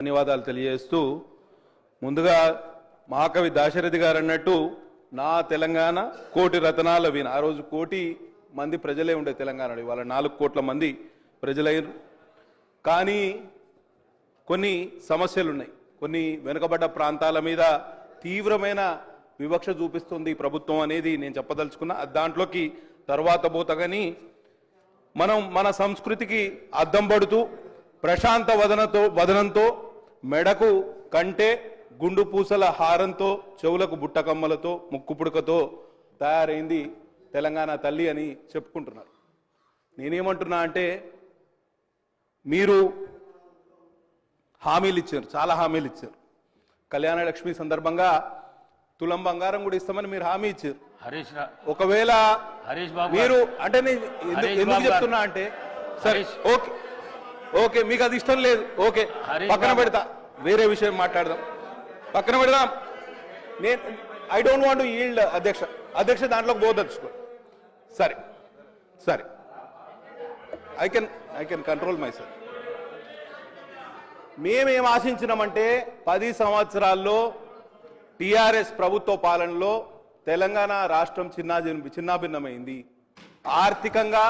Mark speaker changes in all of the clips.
Speaker 1: ధన్యవాదాలు తెలియజేస్తూ ముందుగా మహాకవి దాశరథి గారు అన్నట్టు నా తెలంగాణ కోటి రతనాల విన ఆ రోజు కోటి మంది ప్రజలే ఉండే తెలంగాణలో. ఇవాళ నాలుగు కోట్ల మంది ప్రజలయ్యారు. కానీ కొన్ని సమస్యలు ఉన్నాయి కొన్ని వెనుకబడ్డ ప్రాంతాల మీద తీవ్రమైన వివక్ష చూపిస్తుంది ప్రభుత్వం అనేది నేను చెప్పదలుచుకున్నా. దాంట్లోకి తర్వాత పోతా మనం మన సంస్కృతికి అద్దం పడుతూ ప్రశాంత వదనతో వదనంతో మెడకు కంటే గుండు పూసల హారంతో చెవులకు బుట్టకమ్మలతో ముక్కు పుడకతో తయారైంది తెలంగాణ తల్లి అని చెప్పుకుంటున్నారు నేనేమంటున్నా అంటే మీరు హామీలు ఇచ్చారు చాలా హామీలు ఇచ్చారు కళ్యాణ లక్ష్మి సందర్భంగా తులం బంగారం కూడా ఇస్తామని మీరు హామీ ఇచ్చారు
Speaker 2: హరీష్ రా-
Speaker 1: ఒకవేళ
Speaker 2: హరీష్ బాబు
Speaker 1: మీరు అంటే నేను ఎందుకు. చెప్తున్నా అంటే సరే. ఓకే ఓకే మీకు అది ఇష్టం లేదు. ఓకే పక్కన. పెడతా. వేరే విషయం మాట్లాడదాం. పక్కన పెడదాం. నేను ఐ డోంట్ వాంట్ ఈల్డ్ అధ్యక్ష. అధ్యక్ష దాంట్లోకి పోదలుచుకో సరే సరే. I can I can control my self మేమేం ఆశించినామంటే పది సంవత్సరాల్లో టిఆర్ఎస్ ప్రభుత్వ పాలనలో తెలంగాణ రాష్ట్రం చిన్నా చిన్నాభిన్నమైంది. ఆర్థికంగా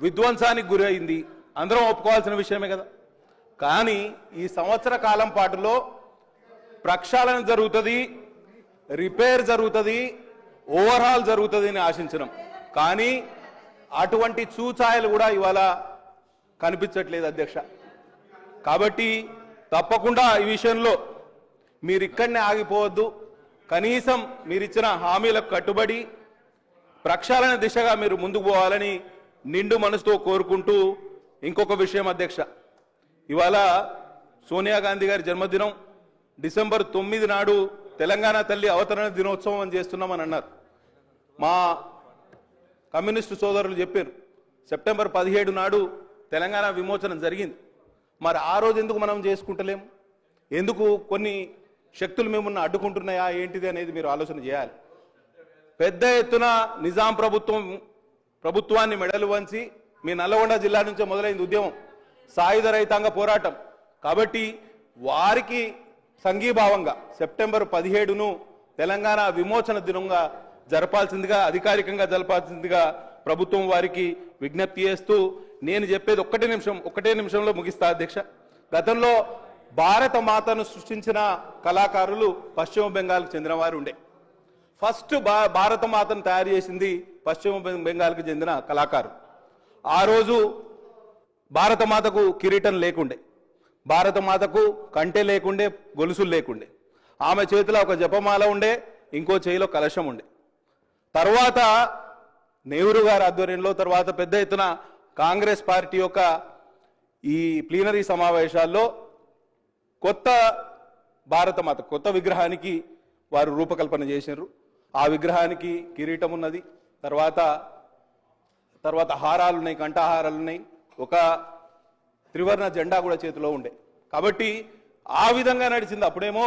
Speaker 1: విధ్వంసానికి గురైంది. అందరం ఒప్పుకోవాల్సిన విషయమే కదా. కానీ ఈ సంవత్సర కాలం పాటులో ప్రక్షాళన జరుగుతుంది రిపేర్ జరుగుతుంది ఓవర్హాల్ జరుగుతుంది అని ఆశించడం. కానీ అటువంటి చూచాయలు కూడా ఇవాళ కనిపించట్లేదు అధ్యక్ష. కాబట్టి తప్పకుండా ఈ విషయంలో మీరు ఇక్కడనే ఆగిపోవద్దు. కనీసం మీరిచ్చిన హామీలకు కట్టుబడి ప్రక్షాళన దిశగా మీరు ముందుకు పోవాలని నిండు మనసుతో కోరుకుంటూ ఇంకొక విషయం అధ్యక్ష. ఇవాళ సోనియా గాంధీ గారి జన్మదినం. డిసెంబర్ తొమ్మిది నాడు తెలంగాణ తల్లి అవతరణ దినోత్సవం అని చేస్తున్నామని అన్నారు. మా కమ్యూనిస్టు సోదరులు చెప్పారు. సెప్టెంబర్ పదిహేడు నాడు తెలంగాణ విమోచనం జరిగింది. మరి ఆ రోజు ఎందుకు మనం చేసుకుంటలేం? ఎందుకు కొన్ని శక్తులు మిమ్మల్ని అడ్డుకుంటున్నాయా? ఏంటిది అనేది మీరు ఆలోచన చేయాలి. పెద్ద ఎత్తున నిజాం ప్రభుత్వం ప్రభుత్వాన్ని మెడలు వంచి మీ నల్లగొండ జిల్లా నుంచే మొదలైంది ఉద్యమం. సాయుధ రైతాంగ పోరాటం. కాబట్టి వారికి సంఘీభావంగా సెప్టెంబర్ పదిహేడును తెలంగాణ విమోచన దినంగా జరపాల్సిందిగా అధికారికంగా జరపాల్సిందిగా ప్రభుత్వం వారికి విజ్ఞప్తి చేస్తూ నేను చెప్పేది ఒక్కటే నిమిషం ఒకటే నిమిషంలో ముగిస్తా అధ్యక్ష. గతంలో భారత మాతను సృష్టించిన కళాకారులు పశ్చిమ బెంగాల్కు చెందిన వారు ఉండే. ఫస్ట్ భా భారత మాతను తయారు చేసింది పశ్చిమ బెంగాల్కి చెందిన కళాకారు. ఆ రోజు భారత మాతకు కిరీటం లేకుండే. భారతమాతకు కంటే లేకుండే గొలుసులు లేకుండే. ఆమె చేతిలో ఒక జపమాల ఉండే ఇంకో చేతిలో కలశం ఉండే. తర్వాత నెహ్రూ గారి ఆధ్వర్యంలో తర్వాత పెద్ద ఎత్తున కాంగ్రెస్ పార్టీ యొక్క ఈ ప్లీనరీ సమావేశాల్లో కొత్త భారతమాత కొత్త విగ్రహానికి వారు రూపకల్పన చేసినారు. ఆ విగ్రహానికి కిరీటం ఉన్నది. తర్వాత తర్వాత హారాలు ఉన్నాయి కంఠహారాలు ఉన్నాయి. ఒక త్రివర్ణ జెండా కూడా చేతిలో ఉండే. కాబట్టి ఆ విధంగా నడిచింది. అప్పుడేమో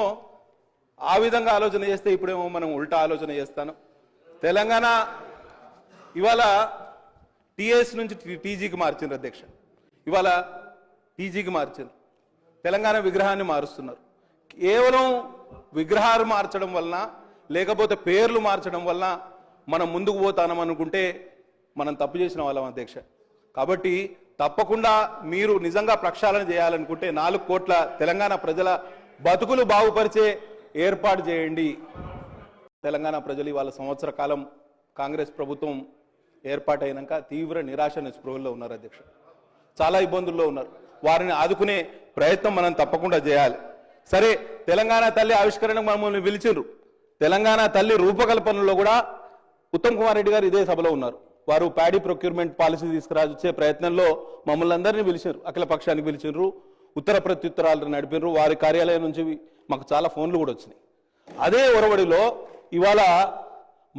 Speaker 1: ఆ విధంగా ఆలోచన చేస్తే ఇప్పుడేమో మనం ఉల్టా ఆలోచన చేస్తాను. తెలంగాణ ఇవాళ టీఎస్ నుంచి టీజీకి మార్చిండ్రు అధ్యక్ష. ఇవాళ టీజీకి మార్చిండ్రు. తెలంగాణ విగ్రహాన్ని మారుస్తున్నారు. కేవలం విగ్రహాలు మార్చడం వలన లేకపోతే పేర్లు మార్చడం వలన మనం ముందుకు పోతానం అనుకుంటే మనం తప్పు చేసిన వాళ్ళం అధ్యక్ష. కాబట్టి తప్పకుండా మీరు నిజంగా ప్రక్షాళన చేయాలనుకుంటే నాలుగు కోట్ల తెలంగాణ ప్రజల బతుకులు బాగుపరిచే ఏర్పాటు చేయండి. తెలంగాణ ప్రజలు ఇవాళ సంవత్సర కాలం కాంగ్రెస్ ప్రభుత్వం ఏర్పాటైనాక తీవ్ర నిరాశ నిస్పృహల్లో ఉన్నారు అధ్యక్ష. చాలా ఇబ్బందుల్లో ఉన్నారు. వారిని ఆదుకునే ప్రయత్నం మనం తప్పకుండా చేయాలి. సరే తెలంగాణ తల్లి ఆవిష్కరణకు మమ్మల్ని పిలిచిండ్రు. తెలంగాణ తల్లి రూపకల్పనలో కూడా ఉత్తమ్ కుమార్ రెడ్డి గారు ఇదే సభలో ఉన్నారు. వారు ప్యాడీ ప్రొక్యూర్మెంట్ పాలసీ తీసుకురావచ్చే ప్రయత్నంలో మమ్మల్ని అందరినీ పిలిచారు. అఖిల పక్షానికి పిలిచినారు ఉత్తర ప్రత్యుత్తరాలు నడిపినారు వారి కార్యాలయం నుంచి మాకు చాలా ఫోన్లు కూడా వచ్చినాయి. అదే ఒరవడిలో ఇవాళ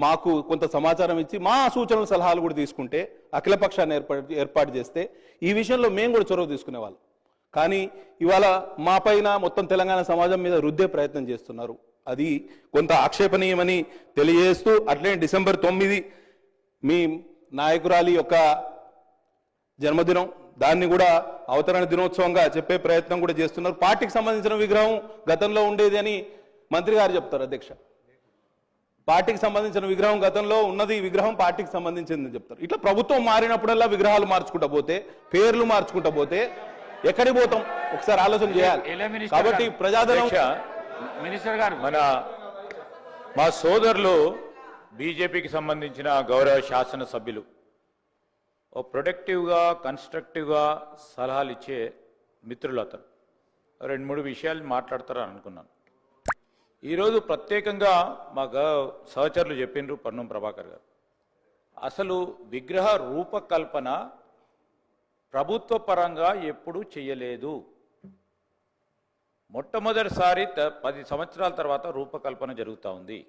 Speaker 1: మాకు కొంత సమాచారం ఇచ్చి మా సూచనలు సలహాలు కూడా తీసుకుంటే అఖిల పక్షాన్ని ఏర్పాటు ఏర్పాటు చేస్తే ఈ విషయంలో మేము కూడా చొరవ తీసుకునేవాళ్ళం. కానీ ఇవాళ మా పైన మొత్తం తెలంగాణ సమాజం మీద రుద్దే ప్రయత్నం చేస్తున్నారు. అది కొంత ఆక్షేపణీయమని తెలియజేస్తూ అట్లనే డిసెంబర్ తొమ్మిది మీ నాయకురాలి యొక్క జన్మదినం దాన్ని కూడా అవతరణ దినోత్సవంగా చెప్పే ప్రయత్నం కూడా చేస్తున్నారు. పార్టీకి సంబంధించిన విగ్రహం గతంలో ఉండేది అని మంత్రి గారు చెప్తారు అధ్యక్ష. పార్టీకి సంబంధించిన విగ్రహం గతంలో ఉన్నది విగ్రహం పార్టీకి సంబంధించిందని చెప్తారు. ఇట్లా ప్రభుత్వం మారినప్పుడల్లా విగ్రహాలు మార్చుకుంటా పోతే పేర్లు మార్చుకుంటా పోతే ఎక్కడికి పోతాం? ఒకసారి ఆలోచన చేయాలి. కాబట్టి
Speaker 3: అధ్యక్ష,
Speaker 2: మినిస్టర్ గారు.
Speaker 3: మన మా సోదరులు బీజేపీకి సంబంధించిన గౌరవ శాసనసభ్యులు. ఓ ప్రొడక్టివ్గా కన్స్ట్రక్టివ్గా సలహాలు ఇచ్చే మిత్రులు అతను. రెండు మూడు విషయాలు మాట్లాడతారని అనుకున్నాను. ఈరోజు ప్రత్యేకంగా మా గ సహచరులు చెప్పిండ్రు పన్నం ప్రభాకర్ గారు. అసలు విగ్రహ రూపకల్పన ప్రభుత్వ పరంగా ఎప్పుడూ చేయలేదు మొట్టమొదటిసారి త- పది సంవత్సరాల తర్వాత రూపకల్పన జరుగుతూ ఉంది.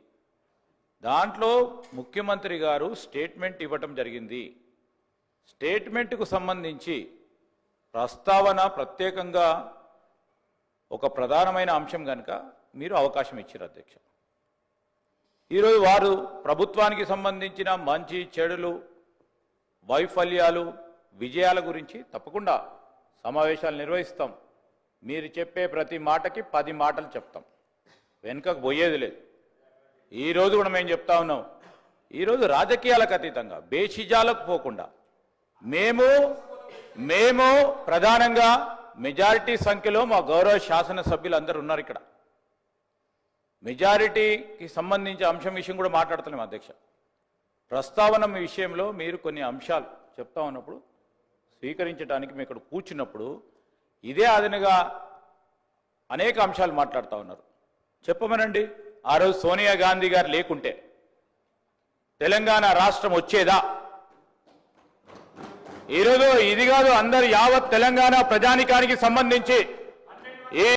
Speaker 3: దాంట్లో ముఖ్యమంత్రి గారు స్టేట్మెంట్ ఇవ్వటం జరిగింది. స్టేట్మెంట్కు సంబంధించి ప్రస్తావన ప్రత్యేకంగా ఒక ప్రధానమైన అంశం కనుక మీరు అవకాశం ఇచ్చారు అధ్యక్ష. ఈరోజు వారు ప్రభుత్వానికి సంబంధించిన మంచి చెడులు వైఫల్యాలు విజయాల గురించి తప్పకుండా సమావేశాలు నిర్వహిస్తాం. మీరు చెప్పే ప్రతి మాటకి పది మాటలు చెప్తాం. వెనుకకు పోయేది లేదు. ఈరోజు కూడా మేము చెప్తా ఉన్నాం. ఈరోజు రాజకీయాలకు అతీతంగా బేషిజాలకు పోకుండా మేము మేము ప్రధానంగా మెజారిటీ సంఖ్యలో మా గౌరవ శాసనసభ్యులు అందరూ ఉన్నారు ఇక్కడ. మెజారిటీకి సంబంధించి అంశం విషయం కూడా మాట్లాడుతున్నాం అధ్యక్ష. ప్రస్తావన విషయంలో మీరు కొన్ని అంశాలు చెప్తా ఉన్నప్పుడు స్వీకరించడానికి మేము ఇక్కడ కూర్చున్నప్పుడు ఇదే అదనగా అనేక అంశాలు మాట్లాడుతూ ఉన్నారు. చెప్పమనండి. ఆ రోజు సోనియా గాంధీ గారు లేకుంటే తెలంగాణ రాష్ట్రం వచ్చేదా? ఈరోజు ఇది కాదు అందరు యావత్ తెలంగాణ ప్రజానికానికి సంబంధించి ఏ